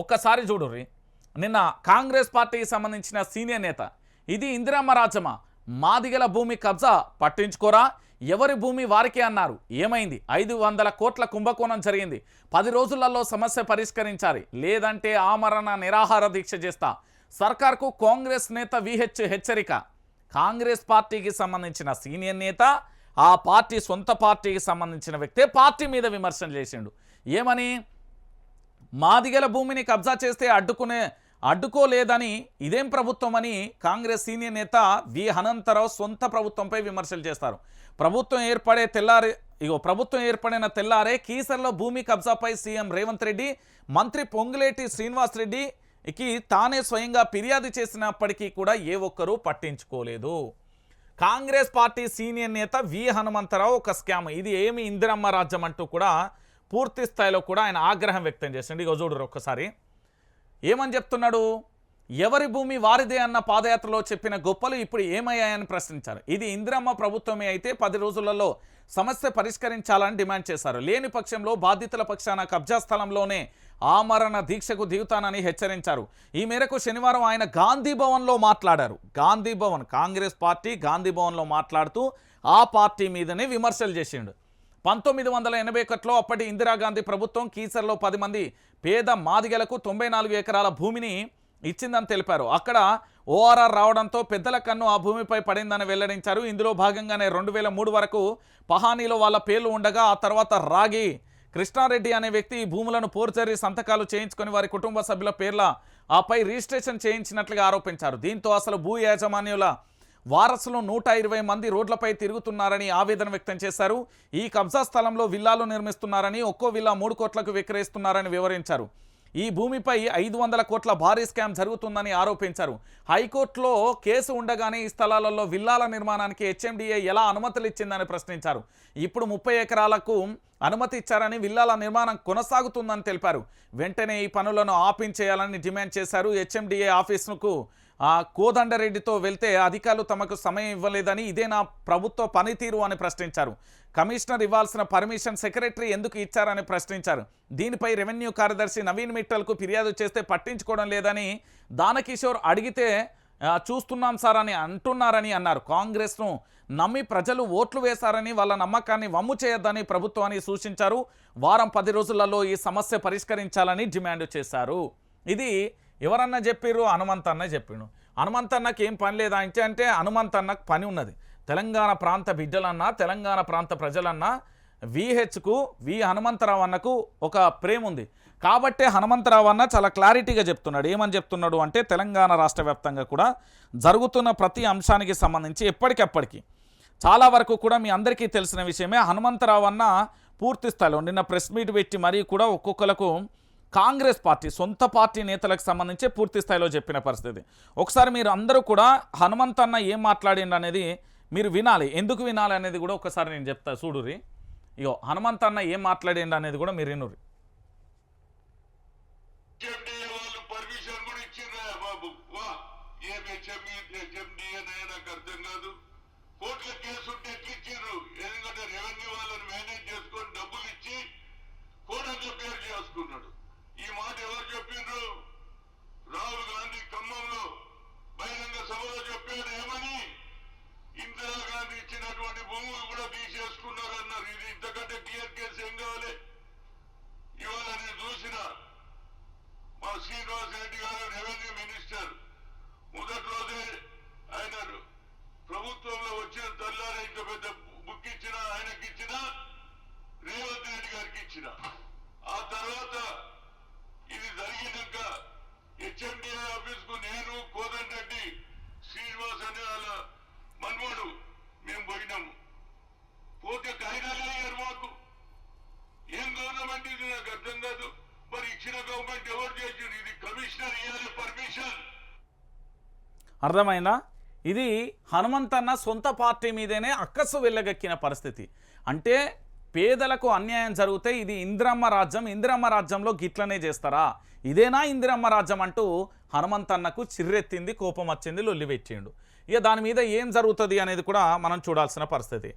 ఒక్కసారి చూడుర్రి నిన్న కాంగ్రెస్ పార్టీకి సంబంధించిన సీనియర్ నేత ఇది ఇందిరమ్మ రాజమ్మ మాదిగల భూమి కబ్జా పట్టించుకోరా? ఎవరి భూమి వారికే అన్నారు. ఏమైంది? ఐదు వందల కోట్ల కుంభకోణం జరిగింది. పది రోజులలో సమస్య పరిష్కరించాలి. లేదంటే ఆమరణ నిరాహార దీక్ష చేస్తా. సర్కార్కు కాంగ్రెస్ నేత విహెచ్ హెచ్చరిక. కాంగ్రెస్ పార్టీకి సంబంధించిన సీనియర్ నేత ఆ పార్టీ సొంత పార్టీకి సంబంధించిన వ్యక్తే పార్టీ మీద విమర్శలు చేసిండు. ఏమని? మాదిగల భూమిని కబ్జా చేస్తే అడ్డుకునే అడ్డుకోలేదని ఇదేం ప్రభుత్వం అని కాంగ్రెస్ సీనియర్ నేత వి. హనంతరావు సొంత ప్రభుత్వంపై విమర్శలు చేస్తారు. ప్రభుత్వం ఏర్పడే తెల్లారి ఇగో ప్రభుత్వం ఏర్పడిన తెల్లారే కీసర్లో భూమి కబ్జాపై సీఎం రేవంత్ రెడ్డి మంత్రి పొంగులేటి శ్రీనివాస్ రెడ్డికి తానే స్వయంగా ఫిర్యాదు చేసినప్పటికీ కూడా ఏ ఒక్కరూ పట్టించుకోలేదు. కాంగ్రెస్ పార్టీ సీనియర్ నేత వి. హనుమంతరావు ఒక స్కామ్. ఇది ఏమి ఇందిరమ్మ రాజ్యం అంటూ కూడా పూర్తి స్థాయిలో కూడా ఆయన ఆగ్రహం వ్యక్తం చేసిండు. ఇక చూడరు ఒక్కసారి. ఏమని చెప్తున్నాడు? ఎవరి భూమి వారిదే అన్న పాదయాత్రలో చెప్పిన గొప్పలు ఇప్పుడు ఏమయ్యాయని ప్రశ్నించారు. ఇది ఇందిరమ్మ ప్రభుత్వమే అయితే పది రోజులలో సమస్య పరిష్కరించాలని డిమాండ్ చేశారు. లేని పక్షంలో బాధితుల పక్షాన కబ్జా స్థలంలోనే ఆమరణ దీక్షకు దిగుతానని హెచ్చరించారు. ఈ మేరకు శనివారం ఆయన గాంధీ భవన్లో మాట్లాడారు. గాంధీ భవన్ కాంగ్రెస్ పార్టీ గాంధీ భవన్లో మాట్లాడుతూ ఆ పార్టీ మీదనే విమర్శలు చేసిండు. పంతొమ్మిది వందల ఎనభై ఒకటిలో అప్పటి ఇందిరాగాంధీ ప్రభుత్వం కీసర్లో పది మంది పేద మాదిగలకు తొంభై నాలుగు ఎకరాల భూమిని ఇచ్చిందని తెలిపారు. అక్కడ ఓఆర్ఆర్ రావడంతో పెద్దల కన్ను ఆ భూమిపై పడిందని వెల్లడించారు. ఇందులో భాగంగానే రెండు వేల మూడు వరకు పహానీలో వాళ్ళ పేర్లు ఉండగా ఆ తర్వాత రాగి కృష్ణారెడ్డి అనే వ్యక్తి ఈ భూములను పోర్చరీ సంతకాలు చేయించుకొని వారి కుటుంబ సభ్యుల పేర్ల ఆపై రిజిస్ట్రేషన్ చేయించినట్లుగా ఆరోపించారు. దీంతో అసలు భూ యాజమాన్యుల వారసులు నూట ఇరవై మంది రోడ్లపై తిరుగుతున్నారని ఆవేదన వ్యక్తం చేశారు. ఈ కబ్జా స్థలంలో విల్లాలు నిర్మిస్తున్నారని ఒక్కో విల్లా మూడు కోట్లకు విక్రయిస్తున్నారని వివరించారు. ఈ భూమిపై ఐదు వందల కోట్ల భారీ స్కామ్ జరుగుతుందని ఆరోపించారు. హైకోర్టులో కేసు ఉండగానే ఈ స్థలాలలో విల్లాల నిర్మాణానికి హెచ్ఎండిఏ ఎలా అనుమతులు ఇచ్చిందని ప్రశ్నించారు. ఇప్పుడు ముప్పై ఎకరాలకు అనుమతి ఇచ్చారని విల్లాల నిర్మాణం కొనసాగుతుందని తెలిపారు. వెంటనే ఈ పనులను ఆపించేయాలని డిమాండ్ చేశారు హెచ్ఎండిఏ ఆఫీసుకు కోదండరెడ్డితో వెళ్తే అధికారులు తమకు సమయం ఇవ్వలేదని ఇదే నా ప్రభుత్వ పనితీరు అని ప్రశ్నించారు. కమిషనర్ ఇవ్వాల్సిన పర్మిషన్ సెక్రటరీ ఎందుకు ఇచ్చారని ప్రశ్నించారు. దీనిపై రెవెన్యూ కార్యదర్శి నవీన్ మిట్టల్కు ఫిర్యాదు చేస్తే పట్టించుకోవడం లేదని దానకిషోర్ అడిగితే చూస్తున్నాం సార్ అని అంటున్నారని అన్నారు. కాంగ్రెస్ను నమ్మి ప్రజలు ఓట్లు వేశారని వాళ్ళ నమ్మకాన్ని వమ్ము చేయొద్దని ప్రభుత్వాన్ని సూచించారు. వారం పది రోజులలో ఈ సమస్య పరిష్కరించాలని డిమాండ్ చేశారు. ఇది ఎవరన్నా చెప్పిర్రు హనుమంతన్న అన్న చెప్పిండు హనుమంతన్నకి ఏం పని లేదా అంటే అంటే పని ఉన్నది. తెలంగాణ ప్రాంత బిడ్డలన్నా తెలంగాణ ప్రాంత ప్రజలన్నా విహెచ్కు వి హనుమంతరావు అన్నకు ఒక ప్రేమ ఉంది. కాబట్టే హనుమంతరావు అన్న చాలా క్లారిటీగా చెప్తున్నాడు. ఏమని చెప్తున్నాడు అంటే తెలంగాణ రాష్ట్ర వ్యాప్తంగా కూడా జరుగుతున్న ప్రతి అంశానికి సంబంధించి ఎప్పటికప్పటికి. చాలా వరకు కూడా మీ అందరికీ తెలిసిన విషయమే హనుమంతరావు అన్న పూర్తి స్థాయిలో నిన్న ప్రెస్ మీట్ పెట్టి మరీ కూడా ఒక్కొక్కలకు కాంగ్రెస్ పార్టీ సొంత పార్టీ నేతలకు సంబంధించి పూర్తి స్థాయిలో చెప్పిన పరిస్థితి. ఒకసారి మీరు అందరూ కూడా హనుమంత్ అన్న ఏం మాట్లాడిండు అనేది మీరు వినాలి. ఎందుకు వినాలి అనేది కూడా ఒకసారి నేను చెప్తా చూడురి ఇగో హనుమంత్ అన్న ఏం మాట్లాడిండు అనేది కూడా మీరు వినురి కేసు ఉంటే ఎందుకంటే రెవెన్యూ వాళ్ళని మేనేజ్ శ్రీనివాస్ రెడ్డి గారు రెవెన్యూ మినిస్టర్. మొదటి రోజే ఆయన ప్రభుత్వంలో వచ్చిన తెల్లారి ఇంత పెద్ద బుక్ ఇచ్చిన ఆయనకి ఇచ్చిన రేవంత్ రెడ్డి గారికి ఇచ్చిన. ఆ తర్వాత ఇది జరిగినాక హెచ్ఎండిఏ ఆఫీస్కు నేను కోదండ రెడ్డి శ్రీనివాస్ అనే వాళ్ళ మన్మడు మేము పోయినాము. పోతే కాగితాలు మాకు. ఏం గవర్నమెంట్ ఇది నాకు అర్థం కాదు. మరి ఇచ్చిన గవర్నమెంట్ ఎవరు అర్థమైందా? ఇది హనుమంతన్న సొంత పార్టీ మీదనే అక్కసు వెళ్ళగక్కిన పరిస్థితి. అంటే పేదలకు అన్యాయం జరిగితే ఇది ఇంద్రమ్మ రాజ్యం ఇంద్రమ్మ రాజ్యంలో గిట్లనే చేస్తారా? ఇదేనా ఇందిరమ్మ రాజ్యం అంటూ హనుమంతన్నకు చిర్రెత్తింది కోపం వచ్చింది లొల్లిపెట్టిండు. ఇక దాని మీద ఏం జరుగుతుంది అనేది కూడా మనం చూడాల్సిన పరిస్థితి.